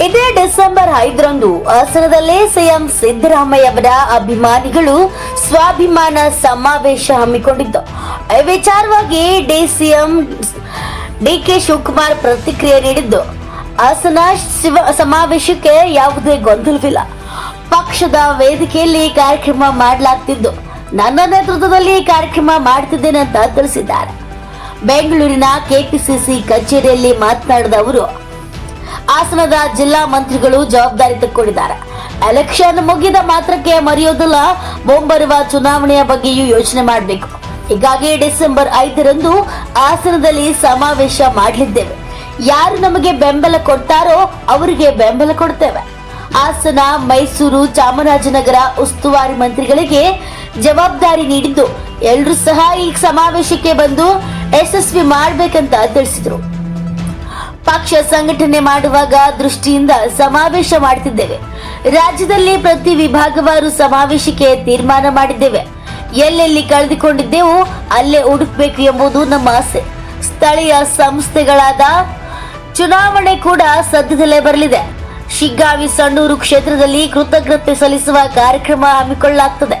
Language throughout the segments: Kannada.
ಇದೇ ಡಿಸೆಂಬರ್ ಐದರಂದು ಹಾಸನದಲ್ಲೇ ಸಿಎಂ ಸಿದ್ದರಾಮಯ್ಯ ಅವರ ಅಭಿಮಾನಿಗಳು ಸ್ವಾಭಿಮಾನ ಸಮಾವೇಶ ಹಮ್ಮಿಕೊಂಡಿದ್ದು. ಈ ವಿಚಾರವಾಗಿ ಡಿ ಡಿಕೆ ಶಿವಕುಮಾರ್ ಪ್ರತಿಕ್ರಿಯೆ ನೀಡಿದ್ದು, ಹಾಸನ ಶಿವ ಸಮಾವೇಶಕ್ಕೆ ಯಾವುದೇ ಗೊಂದಲವಿಲ್ಲ. ಪಕ್ಷದ ವೇದಿಕೆಯಲ್ಲಿ ಕಾರ್ಯಕ್ರಮ ಮಾಡಲಾಗ್ತಿದ್ದು, ನನ್ನ ನೇತೃತ್ವದಲ್ಲಿ ಕಾರ್ಯಕ್ರಮ ಮಾಡ್ತಿದ್ದೇನೆ ಅಂತ ತಿಳಿಸಿದ್ದಾರೆ. ಬೆಂಗಳೂರಿನ ಕೆಪಿಸಿಸಿ ಕಚೇರಿಯಲ್ಲಿ ಮಾತನಾಡಿದ ಅವರು ಹಾಸನದ ಜಿಲ್ಲಾ ಮಂತ್ರಿಗಳು ಜವಾಬ್ದಾರಿ ತಕ್ಕೊಂಡಿದ್ದಾರೆ. ಎಲೆಕ್ಷನ್ ಮುಗಿದ ಮಾತ್ರಕ್ಕೆ ಮರೆಯೋದಿಲ್ಲ, ಮುಂಬರುವ ಚುನಾವಣೆಯ ಬಗ್ಗೆಯೂ ಯೋಚನೆ ಮಾಡಬೇಕು. ಹೀಗಾಗಿ ಡಿಸೆಂಬರ್ ಐದರಂದು ಹಾಸನದಲ್ಲಿ ಸಮಾವೇಶ ಮಾಡಲಿದ್ದೇವೆ. ಯಾರು ನಮಗೆ ಬೆಂಬಲ ಕೊಡ್ತಾರೋ ಅವರಿಗೆ ಬೆಂಬಲ ಕೊಡ್ತೇವೆ. ಹಾಸನ, ಮೈಸೂರು, ಚಾಮರಾಜನಗರ ಉಸ್ತುವಾರಿ ಮಂತ್ರಿಗಳಿಗೆ ಜವಾಬ್ದಾರಿ ನೀಡಿದ್ದು. ಎಲ್ಲರೂ ಸಹ ಈ ಸಮಾವೇಶಕ್ಕೆ ಬಂದು ಯಶಸ್ವಿ ಮಾಡಬೇಕಂತ ತಿಳಿಸಿದರು. ಪಕ್ಷ ಸಂಘಟನೆ ಮಾಡುವಾಗ ದೃಷ್ಟಿಯಿಂದ ಸಮಾವೇಶ ಮಾಡುತ್ತಿದ್ದೇವೆ. ರಾಜ್ಯದಲ್ಲಿ ಪ್ರತಿ ವಿಭಾಗವಾರು ಸಮಾವೇಶಕ್ಕೆ ತೀರ್ಮಾನ ಮಾಡಿದ್ದೇವೆ. ಎಲ್ಲೆಲ್ಲಿ ಕಳೆದುಕೊಂಡಿದ್ದೆವು, ಅಲ್ಲೇ ಹುಡುಕಬೇಕು ಎಂಬುದು ನಮ್ಮ ಆಸೆ. ಸ್ಥಳೀಯ ಸಂಸ್ಥೆಗಳಾದ ಚುನಾವಣೆ ಕೂಡ ಸದ್ಯದಲ್ಲೇ ಬರಲಿದೆ. ಶಿಗ್ಗಾವಿ ಸಣ್ಣೂರು ಕ್ಷೇತ್ರದಲ್ಲಿ ಕೃತಜ್ಞತೆ ಸಲ್ಲಿಸುವ ಕಾರ್ಯಕ್ರಮ ಹಮ್ಮಿಕೊಳ್ಳಲಾಗ್ತದೆ.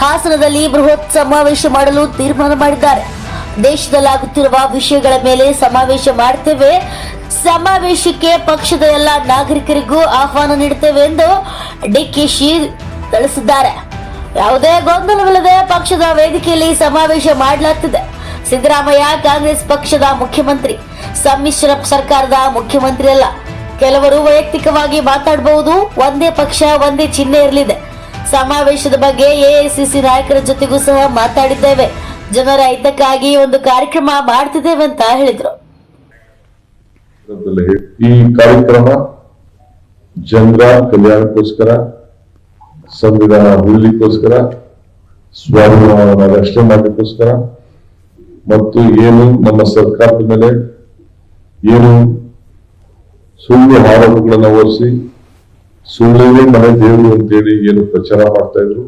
ಹಾಸನದಲ್ಲಿ ಬೃಹತ್ ಸಮಾವೇಶ ಮಾಡಲು ತೀರ್ಮಾನ ಮಾಡಿದ್ದಾರೆ. ದೇಶದಲ್ಲಾಗುತ್ತಿರುವ ವಿಷಯಗಳ ಮೇಲೆ ಸಮಾವೇಶ ಮಾಡ್ತೇವೆ. ಸಮಾವೇಶಕ್ಕೆ ಪಕ್ಷದ ಎಲ್ಲ ನಾಗರಿಕರಿಗೂ ಆಹ್ವಾನ ನೀಡುತ್ತೇವೆ ಎಂದು ಡಿಕೆಶಿ ತಿಳಿಸಿದ್ದಾರೆ. ಯಾವುದೇ ಗೊಂದಲವಿಲ್ಲದೆ ಪಕ್ಷದ ವೇದಿಕೆಯಲ್ಲಿ ಸಮಾವೇಶ ಮಾಡಲಾಗ್ತಿದೆ. ಸಿದ್ದರಾಮಯ್ಯ ಕಾಂಗ್ರೆಸ್ ಪಕ್ಷದ ಮುಖ್ಯಮಂತ್ರಿ, ಸಮ್ಮಿಶ್ರ ಸರ್ಕಾರದ ಮುಖ್ಯಮಂತ್ರಿ ಅಲ್ಲ. ಕೆಲವರು ವೈಯಕ್ತಿಕವಾಗಿ ಮಾತಾಡಬಹುದು, ಒಂದೇ ಪಕ್ಷ, ಒಂದೇ ಚಿಹ್ನೆ ಇರಲಿದೆ. ಸಮಾವೇಶದ ಬಗ್ಗೆ ಎಐಸಿಸಿ ನಾಯಕರ ಜೊತೆಗೂ ಸಹ ಮಾತಾಡಿದ್ದೇವೆ. ಜನರ ಹಿತಕ್ಕಾಗಿ ಒಂದು ಕಾರ್ಯಕ್ರಮ ಮಾಡ್ತಿದ್ದೇವೆ ಅಂತ ಹೇಳಿದ್ರು. ಸಂದರ್ಭದಲ್ಲಿ ಈ ಕಾರ್ಯಕ್ರಮ ಜನರ ಕಲ್ಯಾಣಕ್ಕೋಸ್ಕರ, ಸಂವಿಧಾನ ಉಳಿಲಿಕ್ಕೋಸ್ಕರ ಸ್ವಾಭಿಮಾನವನ್ನು ರಕ್ಷಣೆ ಮಾಡಲಿಕ್ಕೋಸ್ಕರ ಮತ್ತು ಏನು ನಮ್ಮ ಸರ್ಕಾರದ ಮೇಲೆ ಏನು ಸುಳ್ಳು ಆರೋಪಗಳನ್ನು ಹೊರಿಸಿ ಸುಳ್ಳೇ ಮನೆ ದೇವರು ಅಂತೇಳಿ ಏನು ಪ್ರಚಾರ ಮಾಡ್ತಾ ಇದ್ರು